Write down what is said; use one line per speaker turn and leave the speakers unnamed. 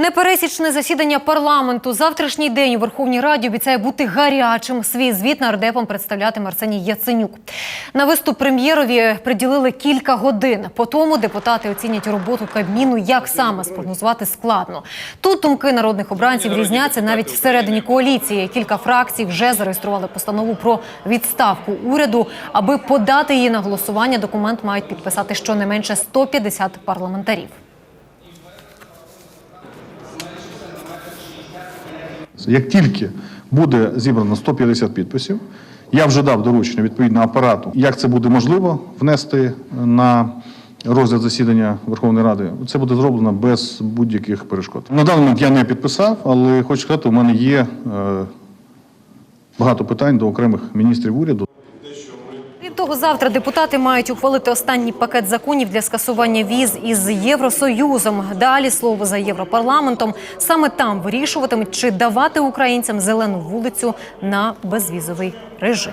Непересічне засідання парламенту. Завтрашній день у Верховній Раді обіцяє бути гарячим. Свій звіт нардепам представлятиме Арсеній Яценюк. На виступ прем'єрові приділили кілька годин. По тому депутати оцінять роботу Кабміну, як саме спрогнозувати складно. Тут думки народних обранців різняться навіть всередині коаліції. Кілька фракцій вже зареєстрували постанову про відставку уряду. Аби подати її на голосування, документ мають підписати щонайменше 150 парламентарів.
Як тільки буде зібрано 150 підписів, я вже дав доручення відповідно апарату, як це буде можливо внести на розгляд засідання Верховної Ради. Це буде зроблено без будь-яких перешкод. На даний момент я не підписав, але хочу сказати, у мене є е, багато питань до окремих міністрів уряду.
Того, завтра депутати мають ухвалити останній пакет законів для скасування віз із Євросоюзом. Далі слово за Європарламентом. Саме там вирішуватимуть, чи давати українцям зелену вулицю на безвізовий режим.